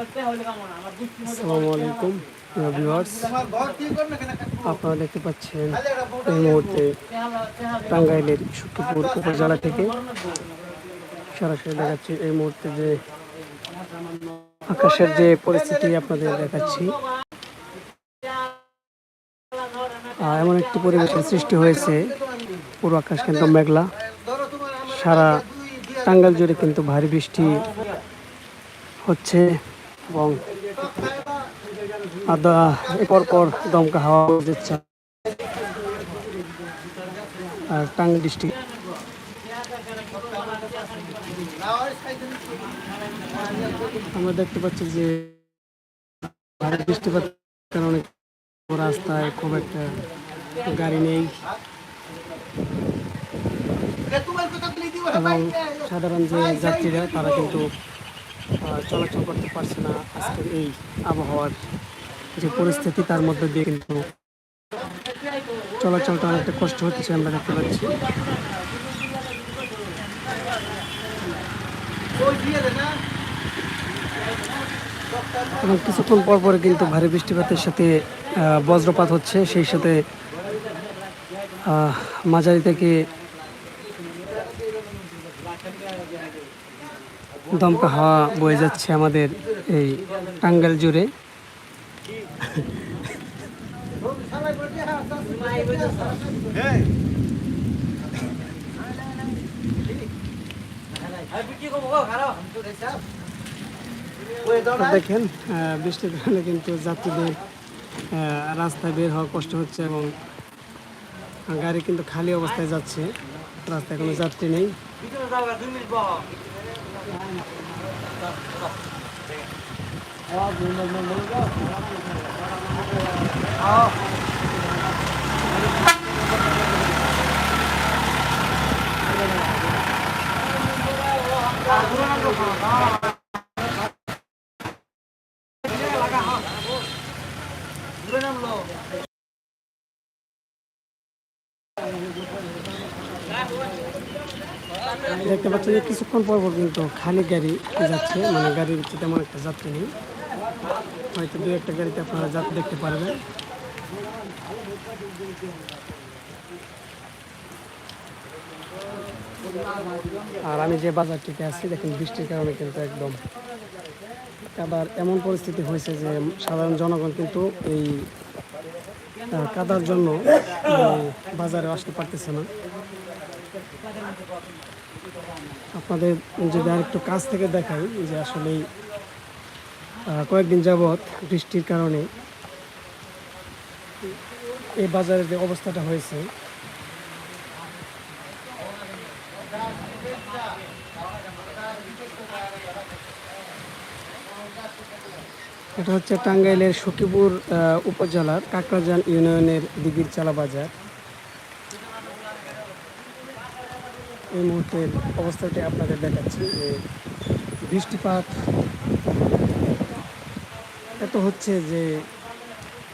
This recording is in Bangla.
আসসালামু আলাইকুম ভিউয়ার্স আপনারা দেখতে পাচ্ছেন এই মুহূর্তে টাঙ্গাইলের সুখীপুর উপজেলা থেকে সরাসরি দেখাচ্ছি এই মুহূর্তে যে আকাশের যে পরিস্থিতি আপনাদের দেখাচ্ছি। এমন একটি পরিবেশের সৃষ্টি হয়েছে। পুরো আকাশ কিন্তু মেঘলা। সারা টাঙ্গাইল জুড়ে কিন্তু ভারী বৃষ্টি হচ্ছে। এবং আদা এরপর পর দমকা হাওয়া দিচ্ছে। আর টাঙ্গাইল ডিস্ট্রিক্ট। আমরা দেখতে পাচ্ছি যে ভারী বৃষ্টিপাত কারণে রাস্তায় খুব একটা গাড়ি নেই। এবং সাধারণ যে যাত্রীরা, তারা কিন্তু চলাচল করতে পারছে না আজকের এই আবহাওয়ার যে পরিস্থিতি তার মধ্যে দিয়ে কিন্তু চলাচলটা অনেকটা কষ্ট হচ্ছে আমরা দেখতে পাচ্ছি। এবং কিছুক্ষণ পর পরে কিন্তু ভারী বৃষ্টিপাতের সাথে বজ্রপাত হচ্ছে। সেই সাথে মাঝারি থেকে দমকা হাওয়া বয়ে যাচ্ছে আমাদের এই টাঙ্গাইল জুড়ে। দেখেন বৃষ্টির কারণে কিন্তু যাত্রীদের রাস্তায় বের হওয়া কষ্ট হচ্ছে এবং গাড়ি কিন্তু খালি অবস্থায় যাচ্ছে। রাস্তায় কোনো যাত্রী নেই। হ্যাঁ দেখতে পাচ্ছি যে কিছুক্ষণ পর পর কিন্তু খালি গাড়ি যাচ্ছে মানে গাড়ির তেমন একটা যাত্রী নেই। হয়তো দু একটা গাড়িতে আপনারা যাত্রী দেখতে পারবেন। আর আমি যে বাজারটিতে আছি, দেখেন বৃষ্টির কারণে কিন্তু একদম কাদার এমন পরিস্থিতি হয়েছে যে সাধারণ জনগণ কিন্তু এই কাদার জন্য বাজারে আসতে পারতেছে না। আপনাদের যদি আর একটু কাছ থেকে দেখাই যে আসলে কয়েকদিন যাবৎ বৃষ্টির কারণে এই বাজারের যে অবস্থাটা হয়েছে, এটা হচ্ছে টাঙ্গাইলের সখীপুর উপজেলার কাকরাজান ইউনিয়নের দিঘির চালা বাজার। এই মুহূর্তের অবস্থাটি আপনাদের দেখাচ্ছি যে বৃষ্টিপাত এত হচ্ছে যে